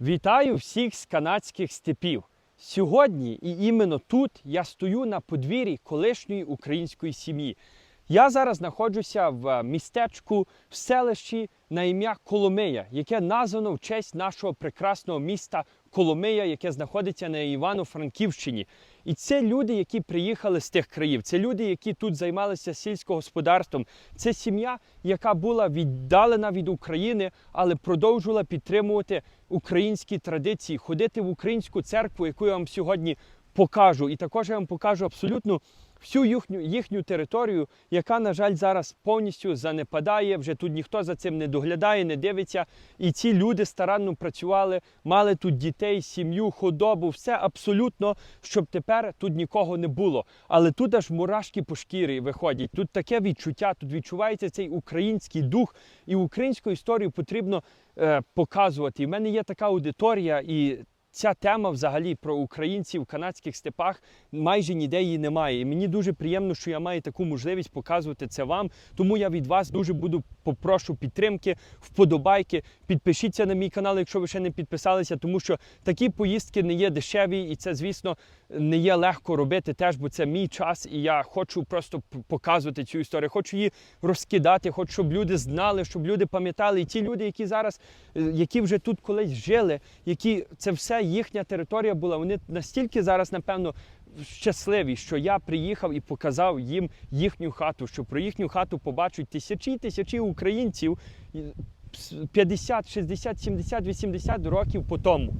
Вітаю всіх з канадських степів. Сьогодні і іменно тут я стою на подвір'ї колишньої української сім'ї. Я зараз знаходжуся в містечку в селищі на ім'я Коломия, яке названо в честь нашого прекрасного міста Коломия, яке знаходиться на Івано-Франківщині. І це люди, які приїхали з тих країв. Це люди, які тут займалися сільськогосподарством. Це сім'я, яка була віддалена від України, але продовжувала підтримувати українські традиції, ходити в українську церкву, яку я вам сьогодні покажу. І також я вам покажу абсолютно всю їхню, їхню територію, яка, на жаль, зараз повністю занепадає. Вже тут ніхто за цим не доглядає, не дивиться. І ці люди старанно працювали, мали тут дітей, сім'ю, худобу, все абсолютно, щоб тепер тут нікого не було. Але тут аж мурашки по шкірі виходять. Тут таке відчуття, тут відчувається цей український дух, і українську історію потрібно е, показувати. І в мене є така аудиторія, і ця тема взагалі про українців в канадських степах майже ніде її немає. І мені дуже приємно, що я маю таку можливість показувати це вам. Тому я від вас дуже буду попрошу підтримки, вподобайки. Підпишіться на мій канал, якщо ви ще не підписалися, тому що такі поїздки не є дешеві, і це, звісно, не є легко робити теж, бо це мій час, і я хочу просто показувати цю історію. Хочу її розкидати, хочу, щоб люди знали, щоб люди пам'ятали. І ті люди, які зараз, е, які вже тут колись жили, які це все їхня територія була. Вони настільки зараз, напевно, щасливі, що я приїхав і показав їм їхню хату, що про їхню хату побачать тисячі тисячі українців і 50, 60, 70, 80 років по тому.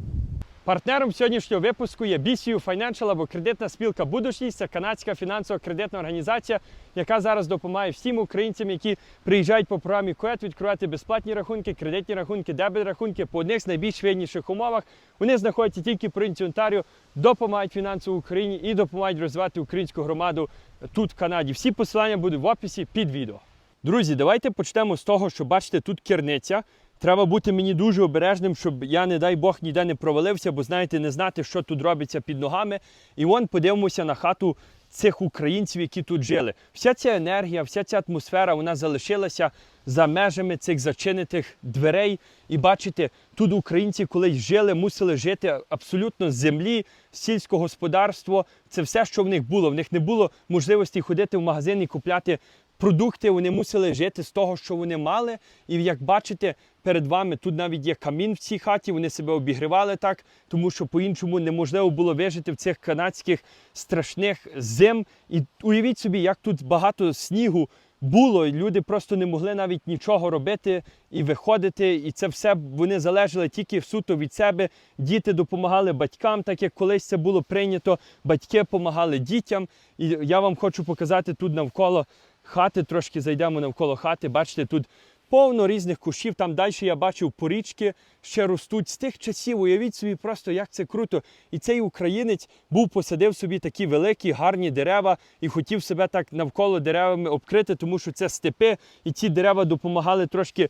Партнером сьогоднішнього випуску є BCU Financial або кредитна спілка Будущність. Це канадська фінансово кредитна організація, яка зараз допомагає всім українцям, які приїжджають по програмі КОЕТ, відкривати безплатні рахунки, кредитні рахунки, дебет рахунки по одних з найбільш вигідніших умовах. Вони знаходяться тільки провінції Онтаріо, допомагають фінансово Україні і допомагають розвивати українську громаду тут в Канаді. Всі посилання будуть в описі під відео. Друзі, давайте почнемо з того, що бачите, тут керниця. Треба бути мені дуже обережним, щоб я, не дай Бог, ніде не провалився, бо знаєте, не знати, що тут робиться під ногами. І вон подивимося на хату цих українців, які тут жили. Вся ця енергія, вся ця атмосфера, вона залишилася за межами цих зачинених дверей. І бачите, тут українці колись жили, мусили жити абсолютно з землі, сільського господарство. Це все, що в них було. В них не було можливості ходити в магазин і купляти продукти, вони мусили жити з того, що вони мали. І як бачите, перед вами тут навіть є камін в цій хаті, вони себе обігрівали так, тому що по-іншому неможливо було вижити в цих канадських страшних зим. І уявіть собі, як тут багато снігу. Було, і люди просто не могли навіть нічого робити і виходити. І це все вони залежали тільки суто від себе. Діти допомагали батькам, так як колись це було прийнято. Батьки допомагали дітям. І я вам хочу показати тут навколо хати, трошки зайдемо навколо хати. Бачите, тут повно різних кущів. Там далі я бачив порічки ще ростуть. З тих часів уявіть собі просто, як це круто. І цей українець був посадив собі такі великі, гарні дерева і хотів себе так навколо деревами обкрити, тому що це степи, і ці дерева допомагали трошки.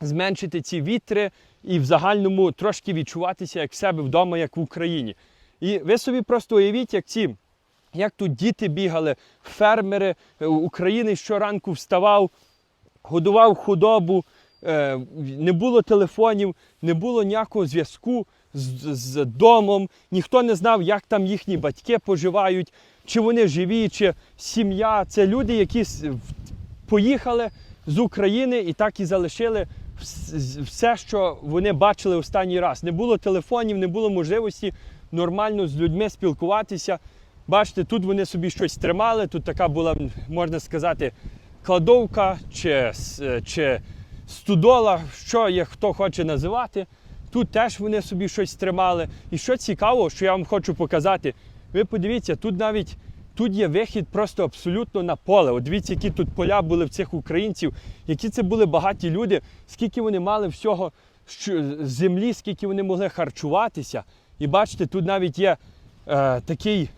Зменшити ці вітри і в загальному трошки відчуватися як в себе вдома, як в Україні. І ви собі просто уявіть, як ці як тут діти бігали, фермери е, України щоранку вставав, годував худобу, е, не було телефонів, не було ніякого зв'язку з, з домом, ніхто не знав, як там їхні батьки поживають, чи вони живі, чи сім'я. Це люди, які поїхали з України і так і залишили все, що вони бачили останній раз. Не було телефонів, не було можливості нормально з людьми спілкуватися. Бачите, тут вони собі щось тримали, тут така була, можна сказати, кладовка чи, чи студола, що як хто хоче називати. Тут теж вони собі щось тримали. І що цікаво, що я вам хочу показати, ви подивіться, тут навіть тут є вихід просто абсолютно на поле. От дивіться, які тут поля були в цих українців, які це були багаті люди, скільки вони мали всього землі, скільки вони могли харчуватися. І бачите, тут навіть є е, такий е,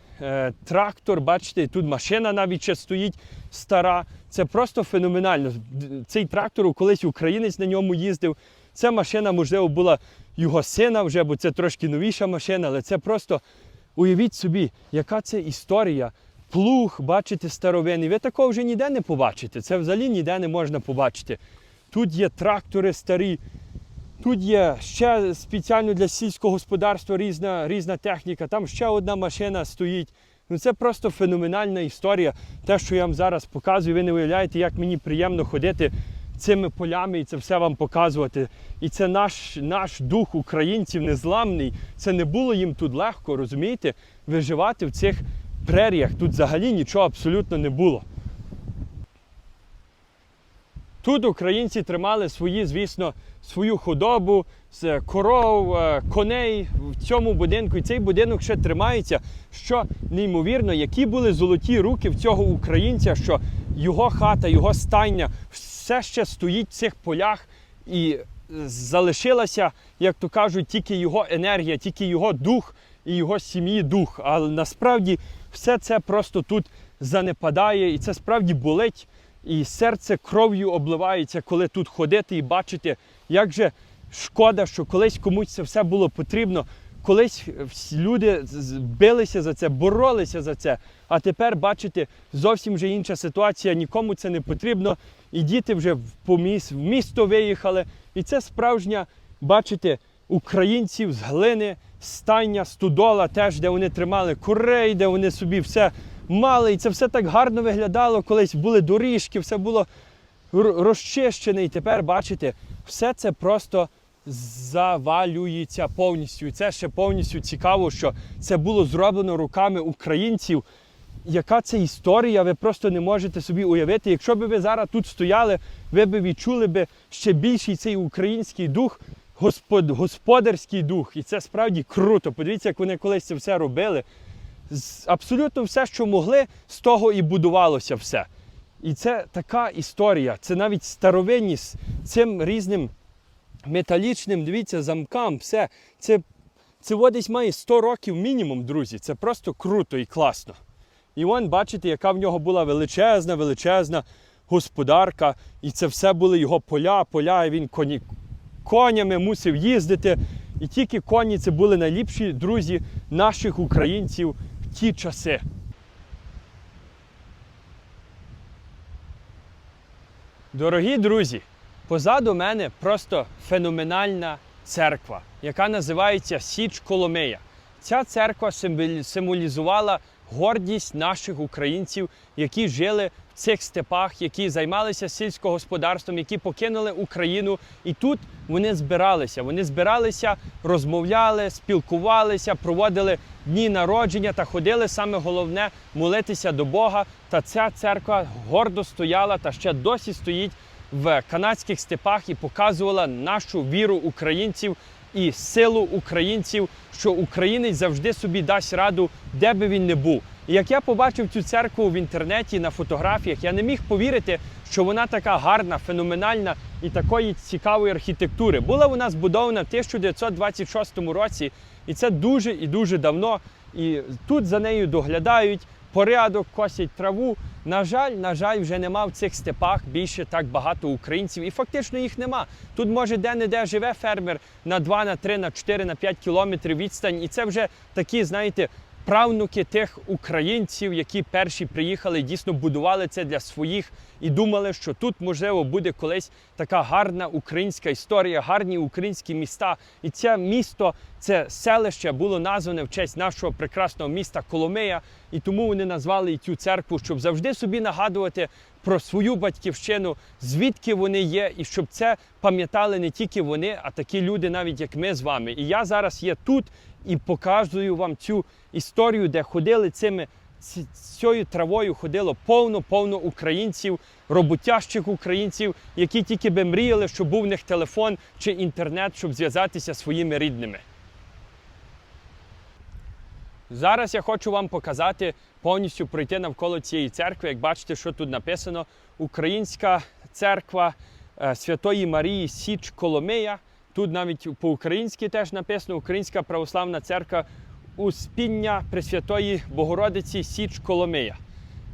трактор, бачите, тут машина навіть ще стоїть стара. Це просто феноменально. Цей трактор колись українець на ньому їздив. Ця машина, можливо, була його сина вже, бо це трошки новіша машина, але це просто уявіть собі, яка це історія. Плуг, бачите, старовинний. Ви такого вже ніде не побачите. Це взагалі ніде не можна побачити. Тут є трактори старі, Тут є ще спеціально для сільського господарства різна, різна техніка, там ще одна машина стоїть. Ну це просто феноменальна історія. Те, що я вам зараз показую, ви не уявляєте, як мені приємно ходити цими полями і це все вам показувати. І це наш, наш дух українців незламний. Це не було їм тут легко, розумієте? Виживати в цих преріях. Тут взагалі нічого абсолютно не було. Тут українці тримали свої, звісно, свою худобу, з коров, е, коней в цьому будинку. І цей будинок ще тримається. Що неймовірно, які були золоті руки в цього українця, що його хата, його стайня все ще стоїть в цих полях і залишилася, як то кажуть, тільки його енергія, тільки його дух і його сім'ї дух. Але насправді все це просто тут занепадає, і це справді болить. І серце кров'ю обливається, коли тут ходити і бачити, як же шкода, що колись комусь це все було потрібно. Колись люди билися за це, боролися за це. А тепер, бачите, зовсім вже інша ситуація, нікому це не потрібно. І діти вже в, по міс- в місто виїхали. І це справжня, бачите, українців з глини, стайня, студола, теж, де вони тримали курей, де вони собі все мали. І це все так гарно виглядало. Колись були доріжки, все було розчищене. І тепер, бачите, все це просто завалюється повністю. І це ще повністю цікаво, що це було зроблено руками українців. Яка це історія, ви просто не можете собі уявити. Якщо б ви зараз тут стояли, ви б відчули б ще більший цей український дух, господ, господарський дух. І це справді круто. Подивіться, як вони колись це все робили. Абсолютно все, що могли, з того і будувалося все. І це така історія. Це навіть старовинні з цим різним металічним, дивіться, замкам, все. Це, це десь має 100 років мінімум, друзі. Це просто круто і класно. І вон, бачите, яка в нього була величезна, величезна господарка. І це все були його поля, поля, і він коні, конями мусив їздити. І тільки коні це були найліпші друзі наших українців ті часи. Дорогі друзі, позаду мене просто феноменальна церква, яка називається Січ Коломея. Ця церква символізувала гордість наших українців, які жили в цих степах, які займалися сільськогосподарством, які покинули Україну. І тут вони збиралися. Вони збиралися, розмовляли, спілкувалися, проводили дні народження та ходили саме головне молитися до Бога. Та ця церква гордо стояла та ще досі стоїть в канадських степах і показувала нашу віру українців і силу українців, що українець завжди собі дасть раду, де би він не був. І як я побачив цю церкву в інтернеті на фотографіях, я не міг повірити, що вона така гарна, феноменальна і такої цікавої архітектури. Була вона збудована в 1926 році, і це дуже і дуже давно. І тут за нею доглядають, порядок, косять траву. На жаль, на жаль, вже нема в цих степах більше так багато українців, і фактично їх нема. Тут може де-не-де живе фермер на 2, на 3, на 4, на 5 кілометрів відстань, і це вже такі, знаєте, правнуки тих українців, які перші приїхали дійсно будували це для своїх і думали, що тут можливо буде колись така гарна українська історія, гарні українські міста. І це місто, це селище було назване в честь нашого прекрасного міста Коломия. І тому вони назвали цю церкву, щоб завжди собі нагадувати про свою батьківщину, звідки вони є, і щоб це пам'ятали не тільки вони, а такі люди, навіть як ми з вами. І я зараз є тут і показую вам цю історію, де ходили цими цією травою ходило повно-повно українців, роботящих українців, які тільки би мріяли, щоб був в них телефон чи інтернет, щоб зв'язатися своїми рідними. Зараз я хочу вам показати повністю пройти навколо цієї церкви. Як бачите, що тут написано: Українська церква е, Святої Марії Січ Коломия. Тут навіть по-українськи теж написано Українська православна церква Успіння Пресвятої Богородиці Січ Коломия.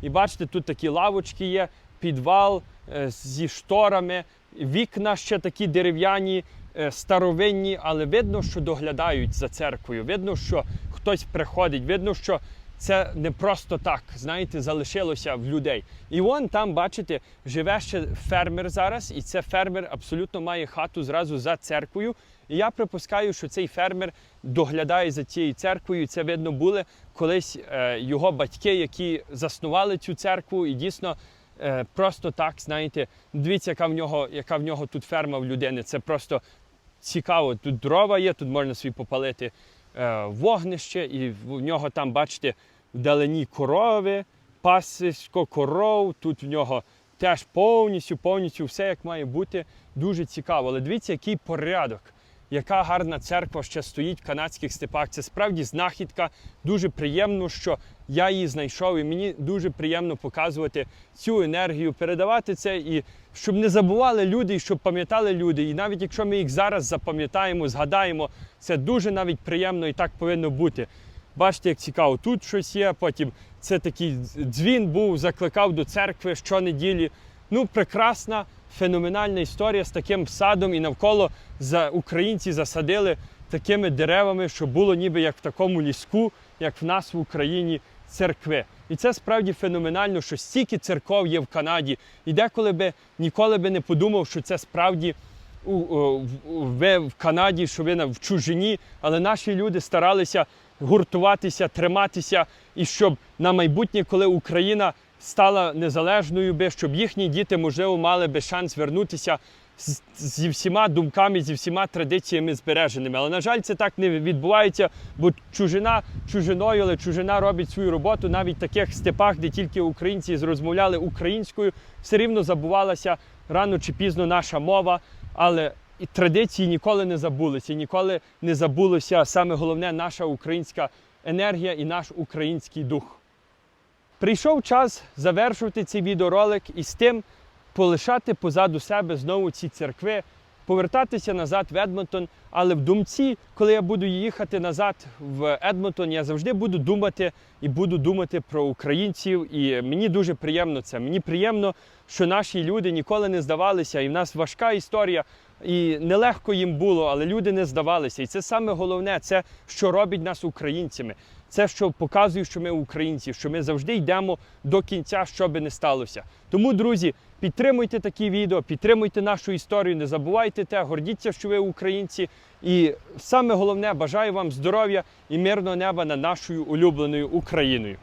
І бачите, тут такі лавочки є, підвал е, зі шторами, вікна ще такі дерев'яні, е, старовинні, але видно, що доглядають за церквою. Видно, що хтось приходить, видно, що це не просто так, знаєте, залишилося в людей. І вон там, бачите, живе ще фермер зараз, і це фермер абсолютно має хату зразу за церквою. І я припускаю, що цей фермер доглядає за цією церквою. Це видно були колись е, його батьки, які заснували цю церкву, і дійсно е, просто так, знаєте, дивіться, яка в нього, яка в нього тут ферма в людини. Це просто цікаво. Тут дрова є, тут можна собі попалити е, вогнище, і в нього там, бачите, вдалині корови, пасисько коров. Тут в нього теж повністю, повністю все як має бути. Дуже цікаво. Але дивіться, який порядок. Яка гарна церква ще стоїть в канадських степах. Це справді знахідка. Дуже приємно, що я її знайшов, і мені дуже приємно показувати цю енергію, передавати це і щоб не забували люди, і щоб пам'ятали люди. І навіть якщо ми їх зараз запам'ятаємо, згадаємо, це дуже навіть приємно і так повинно бути. Бачите, як цікаво, тут щось є. Потім це такий дзвін був, закликав до церкви щонеділі. Ну, прекрасна, феноменальна історія з таким садом, і навколо за українці засадили такими деревами, що було ніби як в такому ліску, як в нас в Україні церкви. І це справді феноменально, що стільки церков є в Канаді. І деколи би ніколи би не подумав, що це справді ви в Канаді, що ви на- в чужині, але наші люди старалися гуртуватися, триматися, і щоб на майбутнє, коли Україна стала незалежною, би, щоб їхні діти, можливо, мали би шанс вернутися зі всіма думками, зі всіма традиціями збереженими. Але, на жаль, це так не відбувається, бо чужина чужиною, але чужина робить свою роботу навіть в таких степах, де тільки українці розмовляли українською, все рівно забувалася рано чи пізно наша мова. Але і традиції ніколи не забулися, ніколи не забулося саме головне наша українська енергія і наш український дух. Прийшов час завершувати цей відеоролик і з тим полишати позаду себе знову ці церкви, повертатися назад в Едмонтон. Але в думці, коли я буду їхати назад в Едмонтон, я завжди буду думати і буду думати про українців. І мені дуже приємно це. Мені приємно, що наші люди ніколи не здавалися, і в нас важка історія. І нелегко їм було, але люди не здавалися. І це саме головне, це що робить нас українцями. Це що показує, що ми українці, що ми завжди йдемо до кінця, що би не сталося. Тому, друзі, підтримуйте такі відео, підтримуйте нашу історію, не забувайте те, гордіться, що ви українці. І саме головне, бажаю вам здоров'я і мирного неба над нашою улюбленою Україною.